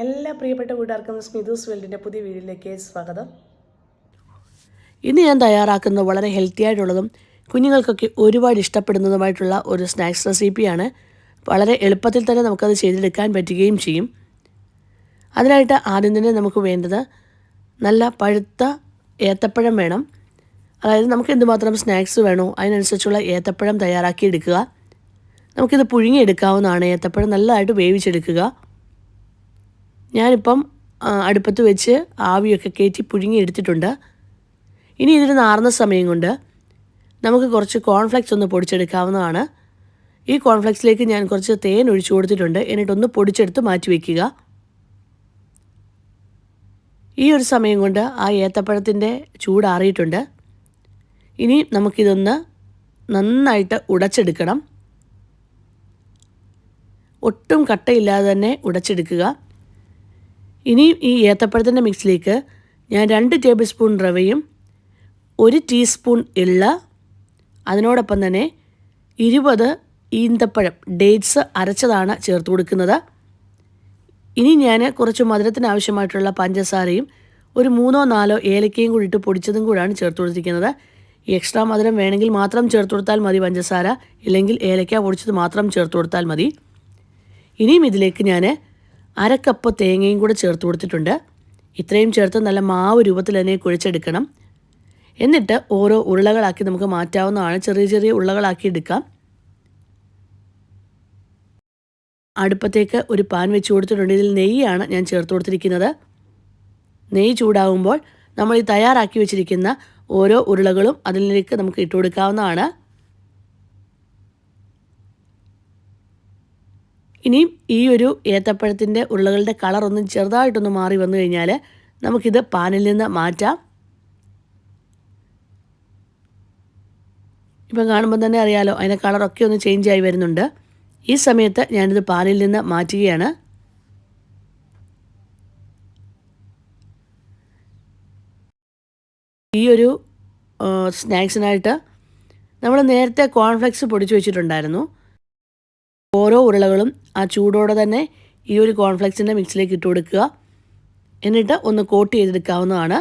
പ്രിയപ്പെട്ട വീട്ടുകാർക്കും സ്മിതൂസ് വേൾഡിന്റെ പുതിയ വീഡിയോയിലേക്ക് സ്വാഗതം. ഇന്ന് ഞാൻ തയ്യാറാക്കുന്ന വളരെ ഹെൽത്തി ആയിട്ടുള്ളതും കുഞ്ഞുങ്ങൾക്കൊക്കെ ഒരുപാട് ഇഷ്ടപ്പെടുന്നതുമായിട്ടുള്ള ഒരു സ്നാക്സ് റെസിപ്പിയാണ് വളരെ എളുപ്പത്തിൽ തന്നെ നമുക്കത് ചെയ്തെടുക്കാൻ പറ്റുകയും ചെയ്യും. അതിനായിട്ട് ആദ്യം തന്നെ നമുക്ക് വേണ്ടത് നല്ല പഴുത്ത ഏത്തപ്പഴം വേണം. അതായത് നമുക്ക് എന്തുമാത്രം സ്നാക്സ് വേണോ അതിനനുസരിച്ചുള്ള ഏത്തപ്പഴം തയ്യാറാക്കി എടുക്കുക. നമുക്കിത് പുഴുങ്ങിയെടുക്കാവുന്നതാണ്. ഏത്തപ്പഴം നല്ലതായിട്ട് വേവിച്ചെടുക്കുക. ഞാനിപ്പം അടുപ്പത്ത് വെച്ച് ആവിയൊക്കെ കയറ്റി പുഴുങ്ങി എടുത്തിട്ടുണ്ട്. ഇനി ഇതിന് നാറുന്ന സമയം കൊണ്ട് നമുക്ക് കുറച്ച് കോൺഫ്ലെക്സ് ഒന്ന് പൊടിച്ചെടുക്കാവുന്നതാണ്. ഈ കോൺഫ്ലെക്സിലേക്ക് ഞാൻ കുറച്ച് തേൻ ഒഴിച്ചു കൊടുത്തിട്ടുണ്ട്. എന്നിട്ടൊന്ന് പൊടിച്ചെടുത്ത് മാറ്റി വയ്ക്കുക ഈ ഒരു സമയം കൊണ്ട് ആ ഏത്തപ്പഴത്തിന്റെ ചൂടാറിയിട്ടുണ്ട് ഇനി നമുക്കിതൊന്ന് നന്നായിട്ട് ഉടച്ചെടുക്കണം. ഒട്ടും കട്ടയില്ലാതെ തന്നെ ഉടച്ചെടുക്കുക. ഇനി ഈ ഏത്തപ്പഴത്തിന്റെ മിക്സിലേക്ക് ഞാൻ രണ്ട് ടേബിൾ സ്പൂൺ റവയും ഒരു ടീസ്പൂൺ എള്ള അതിനോടൊപ്പം തന്നെ ഇരുപത് ഈന്തപ്പഴം ഡേറ്റ്സ് അരച്ചതാണ് ചേർത്ത് കൊടുക്കുന്നത്. ഇനി ഞാൻ കുറച്ച് മധുരത്തിന് ആവശ്യമായിട്ടുള്ള പഞ്ചസാരയും ഒരു മൂന്നോ നാലോ ഏലക്കയും കൂടി ഇട്ട് പൊടിച്ചതും കൂടാണ് ചേർത്ത് കൊടുത്തിരിക്കുന്നത്. എക്സ്ട്രാ മധുരം വേണമെങ്കിൽ മാത്രം ചേർത്ത് കൊടുത്താൽ മതി പഞ്ചസാര ഇല്ലെങ്കിൽ ഏലക്ക പൊടിച്ചത് മാത്രം ചേർത്ത് കൊടുത്താൽ മതി. ഇനിയും ഇതിലേക്ക് ഞാൻ അര കപ്പ് തേങ്ങയും കൂടെ ചേർത്ത് കൊടുത്തിട്ടുണ്ട്. ഇത്രയും ചേർത്ത് നല്ല മാവ് രൂപത്തിൽ തന്നെ കുഴിച്ചെടുക്കണം. എന്നിട്ട് ഓരോ ഉരുളകളാക്കി നമുക്ക് മാറ്റാവുന്നതാണ്. ചെറിയ ചെറിയ ഉരുളകളാക്കി എടുക്കാം. അടുപ്പത്തേക്ക് ഒരു പാൻ വെച്ച് കൊടുത്തിട്ടുണ്ട്. ഇതിൽ നെയ്യാണ് ഞാൻ ചേർത്ത് കൊടുത്തിരിക്കുന്നത്. നെയ്യ് ചൂടാകുമ്പോൾ നമ്മൾ ഈ തയ്യാറാക്കി വെച്ചിരിക്കുന്ന ഓരോ ഉരുളകളും അതിലേക്ക് നമുക്ക് ഇട്ട് കൊടുക്കാവുന്നതാണ്. ഇനിയും ഈ ഒരു ഏത്തപ്പഴത്തിന്റെ ഉരുളകളുടെ കളർ ചെറുതായിട്ടൊന്ന് മാറി വന്നു കഴിഞ്ഞാൽ നമുക്കിത് പാനിൽ നിന്ന് മാറ്റാം. ഇപ്പം കാണുമ്പോൾ തന്നെ അറിയാലോ അതിന്റെ കളറൊക്കെ ഒന്ന് ചേഞ്ച് ആയി വരുന്നുണ്ട്. ഈ സമയത്ത് ഞാനിത് പാനിൽ നിന്ന് മാറ്റുകയാണ്. ഈ ഒരു സ്നാക്സിനായിട്ട് നമ്മൾ നേരത്തെ കോൺഫ്ലെക്സ് പൊടിച്ചു വെച്ചിട്ടുണ്ടായിരുന്നു. ഓരോ ഉരുളകളും ആ ചൂടോടെ തന്നെ ഈ ഒരു കോൺഫ്ലെക്സിന്റെ മിക്സിലേക്ക് ഇട്ട് കൊടുക്കുക. എന്നിട്ട് ഒന്ന് കോട്ട് ചെയ്തെടുക്കാവുന്നതാണ്.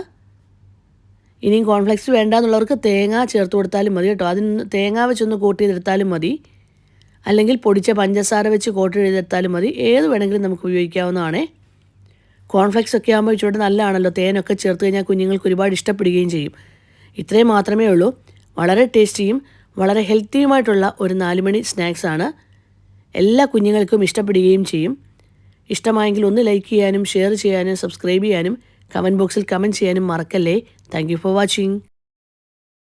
ഇനിയും കോൺഫ്ലെക്സ് വേണ്ട എന്നുള്ളവർക്ക് തേങ്ങ ചേർത്ത് കൊടുത്താലും മതി കേട്ടോ. അതിന് തേങ്ങ വെച്ചൊന്ന് കോട്ട് ചെയ്തെടുത്താലും മതി. അല്ലെങ്കിൽ പൊടിച്ച പഞ്ചസാര വെച്ച് കോട്ട് ചെയ്തെടുത്താലും മതി. ഏത് വേണമെങ്കിലും നമുക്ക് ഉപയോഗിക്കാവുന്നതാണ്. കോൺഫ്ലെക്സ് ഒക്കെ ആകുമ്പോൾ ഇച്ചിരി നല്ലതാണല്ലോ. തേനൊക്കെ ചേർത്ത് കഴിഞ്ഞാൽ കുഞ്ഞുങ്ങൾക്ക് ഒരുപാട് ഇഷ്ടപ്പെടുകയും ചെയ്യും. ഇത്രയും മാത്രമേ ഉള്ളൂ. വളരെ ടേസ്റ്റിയും വളരെ ഹെൽത്തിയുമായിട്ടുള്ള ഒരു നാലുമണി സ്നാക്സാണ്. എല്ലാ കുഞ്ഞുങ്ങൾക്കും ഇഷ്ടപ്പെടുകയും ചെയ്യും. ഇഷ്ടമായെങ്കിൽ ഒന്ന് ലൈക്ക് ചെയ്യാനും ഷെയർ ചെയ്യാനും സബ്സ്ക്രൈബ് ചെയ്യാനും കമന്റ് ബോക്സിൽ കമന്റ് ചെയ്യാനും മറക്കല്ലേ. Thank for watching